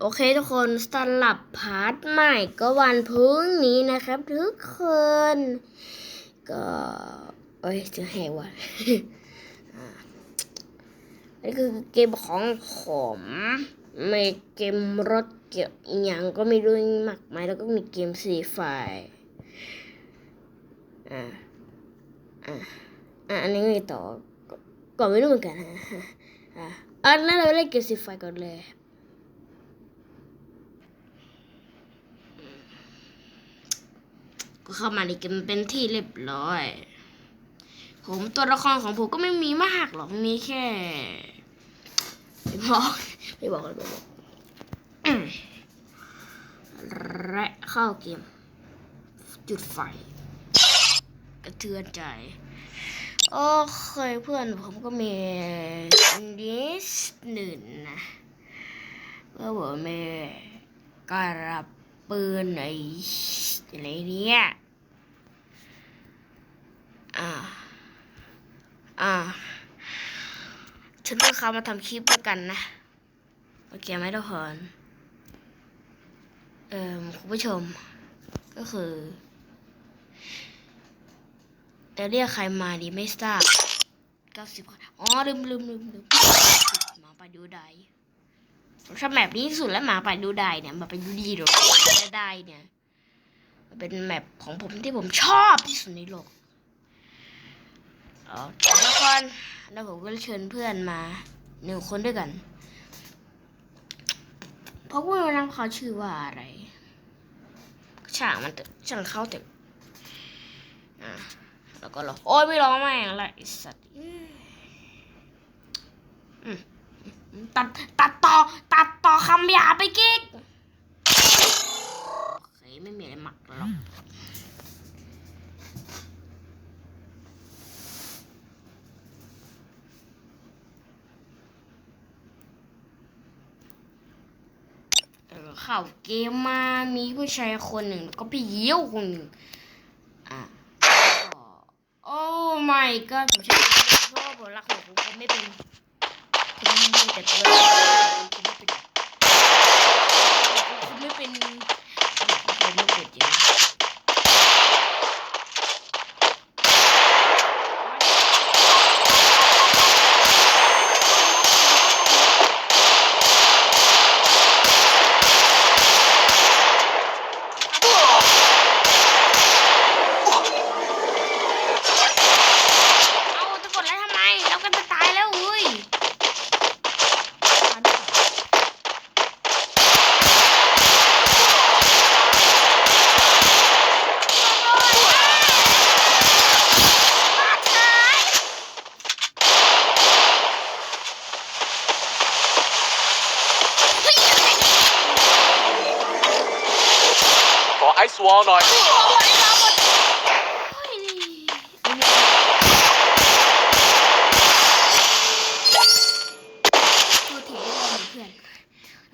โอเคทุกคนสลับพาร์ทใหม่ก็วันพรุ่งนี้นะครับทุกคน ก็เอ้ยจะแหวะอ่าอันนี้คือเกมของผมไม่เกมรถเกี่ยวอย่างก็ไม่รู้มากมายแล้วก็มีเกมสีไฟอ่าอ่าอ่าอันนี้มีต่อก็ไม่รู้เหมือนกันฮะอ่าอันนั้นเราเล่นเกมสีไฟก่อนเลย ก็เข้ามาในเกมเป็นที่เรียบร้อย ผมตัวละครของผมก็ไม่มีมากหรอกมีแค่ไม่บอกไม่บอกเลยไม่บอกและเข้าเกม จุดไฟ กระเทือนใจ โอเคเพื่อนผมก็มีนิดหนึ่งนะก็บอกมีกระป นไอ้อะไรเนี่ยอ่า อ่า ฉันเลือกเขามาทำคลิปด้วยกันนะ โอเคไหมทุกคนเอ่อคุณผู้ชม ก็คือจะเรียกใครมาดีไม่ทราบเก้าสิบอ๋อ ลืมลืมลืมลืมหมาป่าดูได้ผมชอบแมปนี้สุดแล้วหมาป่าดูได้เนี่ยหมาป่าดูดีหรอ ได้เนี่ยเป็นแมปของผมที่ผมชอบที่สุดในโลกอ๋อแล้วก่อนแล้วผมก็เชิญเพื่อนมาหนึ่งคนด้วยกันเพราะว่าน้ำเขาชื่อว่าอะไรช่างมันช่างเข้าเถอะอะแล้วก็รอโอ้ยไม่ร้องแม่งอะไรไอ้สัตว์ตัดตัดต่อตัดต่อคำหยาไปกิ๊กโอเคไม่มีอะไรหมักหรอกเออเข้าเกมมามีผู้ชายคนหนึ่งแล้วก็พี่เยี่ยวคนหนึ่งอะโอ้ my god ผมใช้เพราะว่าผมรักของผมผมไม่เป็นผมมีแต่ตัวผมไม่เป็นผมไม่เป็นผมไม่เป็นจริงเอาจะกดไลค์ทำไมเราก็จะตายแล้วเว้ย ข อไอซ์วอลหน่อย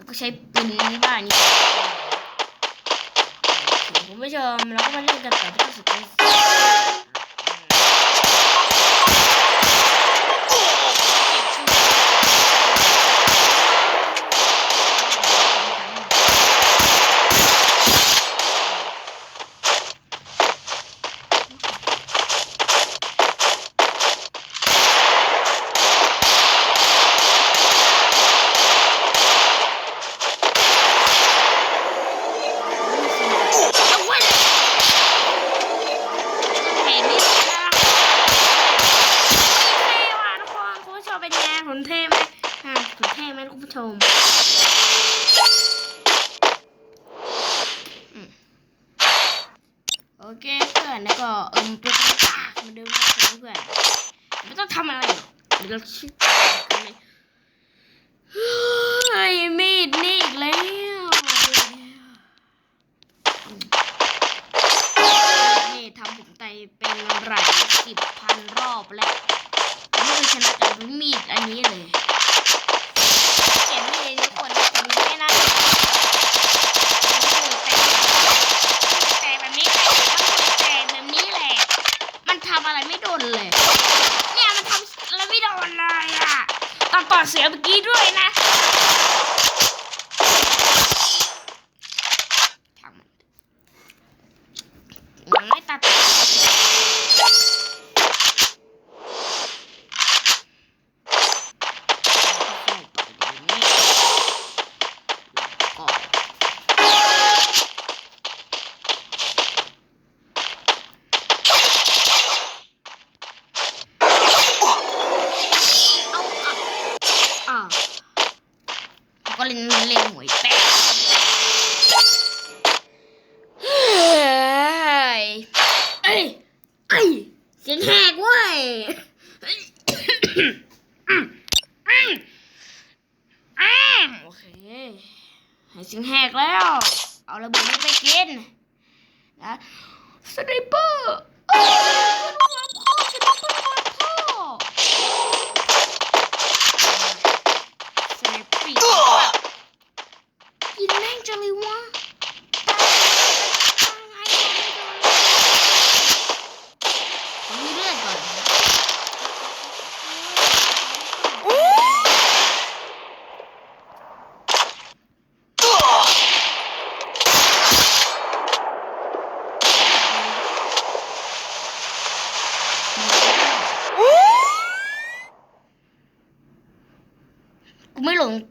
ก็ใช้ปืนนี่บ้านี้คุณผู้ชมเราก็มาเล่นกันต่อที่สุดท้ายไว้เลยเห็นนี่นะเท่ว่ะทุกคนคุณผู้ชมเป็นไงผมเท่ไหมอะผมเท่ไหมคุณผู้ชมอืมโอเคเพื่อนแล้วก็เอิมเป็นปากเหมันเดิมนะเพื่อนไม่ต้องทำอะไรหรอกเดี๋ยวเราชิกันเลยเฮ้ยมีดนี่อีกแล้วนี่ทำผมไตเป็นหลายสิบพันรอบแล้วไม่เคยชนะกับมีดอันนี้เลยเห็นไม่เลยทุกคนผมไม่น่าจะแต่แบบนี้แต่แบบนี้แหละ มันทำอะไรไม่โดนเลย ก่อดนเลยอะตอนต่อเสียเมื่อกี้ด้วยนะ กรอกเอาอะอะก็เล่นเล่นหวยแตกเฮ้ยเอ้ยเอ้ย เสียงแหกเว้ยอืมอืมอืมโอเคหายเสียงแหกแล้ว เอาระเบิดนี้ไปกินนะสไนเปอร์เอ้ยขึ้นหัวพ่อสไนเปอร์หัวพ่อสไนเปอร์กินแม่งจังเลยวะตายตายไงวะไม่โดนเลยขอมีเลือดก่อน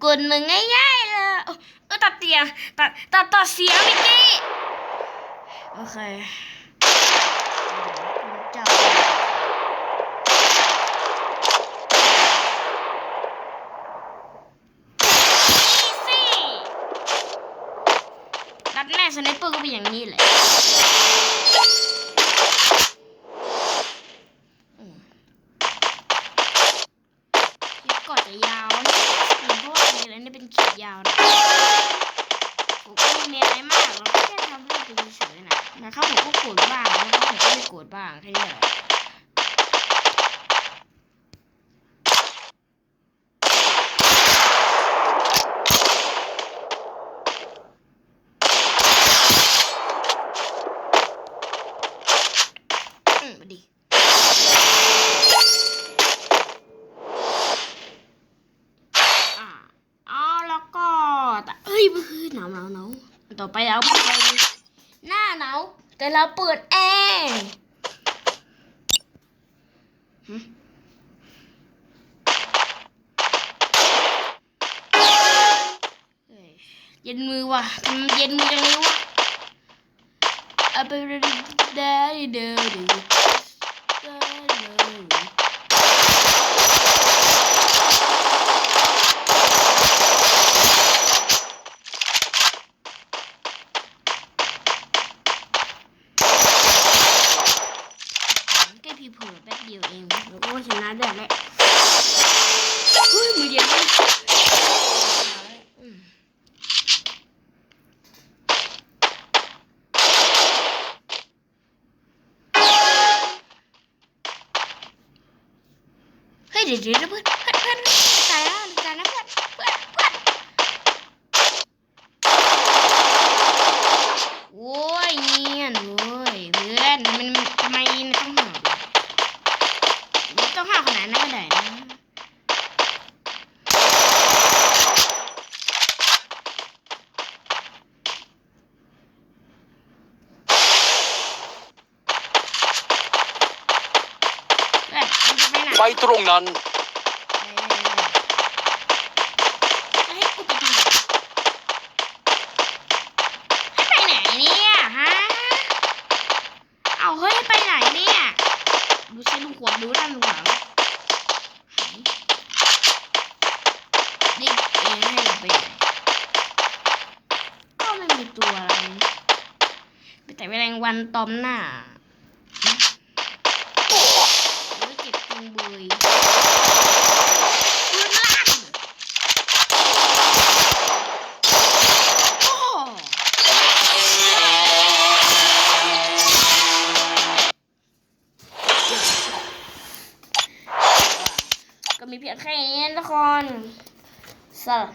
กู ไม่หลงกลมึงง่ายๆเลยเออตัดเตียงตัดตัดตัดเสียงมิกกี้โอเคจ้าอีซี่นัดแม่สไนเปอร์ก็เป็นอย่างนี้แหละอืม คลิปก่อนจะยาวนะเพราะว่ามีอะไรนี่เป็นคลิปยาวนะผมก็ไม่มีอะไรมากเราแค่ทำเรื่องไปเฉยๆนะนะครับผมก็โกรธบ้างนะครับผมก็ไม่โกรธบ้างแค่นี้แหละอืมมาดิ อ่าอ๋อแล้วก็แต่เอ้ ยมันคือหนาวหนาวหนาวต่อไปเราไปหน้าหนาวแต่เราเปิดแอร์เย็นมือว่ะทำเย็นมือจังเลยวะเอาไปได้ได้เด้อเด้อได้เลย แค่พี่ เดียวเองแล้วก็ชนะได้แหละเฮ้ยมือเย็นเลยอืมเฮ้ยเดี๋ยวเดี๋ยวเพื่อนเพื่อนเพื่อนตายแล้วตายแล้วเพื่อนเพื่อนเพื่อนโอ้ยเงียนเว้ยเพื่อนมันทำไมต้องหอบล่ะไม่ต้องหาขนาดนั้นก็ได้นะเอ้ยมันจะไปไหน ไป ตรงนั้น ให้กูไปทำไมให้ไปไหนเนี่ยฮะ เอาเฮ้ยไปไหนเนี่ย ดูใช้ลูกหัวดูด้านหลังนี่เองให้เราไปไหนก็ไม่มีตัวอะไรไปแต่แมลงวันตอมหน้าโอ้ยเจ็บจุ งเบยปืนลั่นโอ้ก็มีเพียงแค่นี้นะทุกคนสำหรับ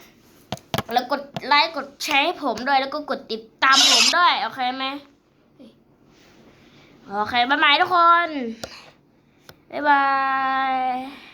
แล้วกดไลค์กดแชร์ให้ผมด้วย แล้วก็กดติดตามผมด้วย โอเคไหมโอเค บ๊ายบายทุกคน บ๊ายบาย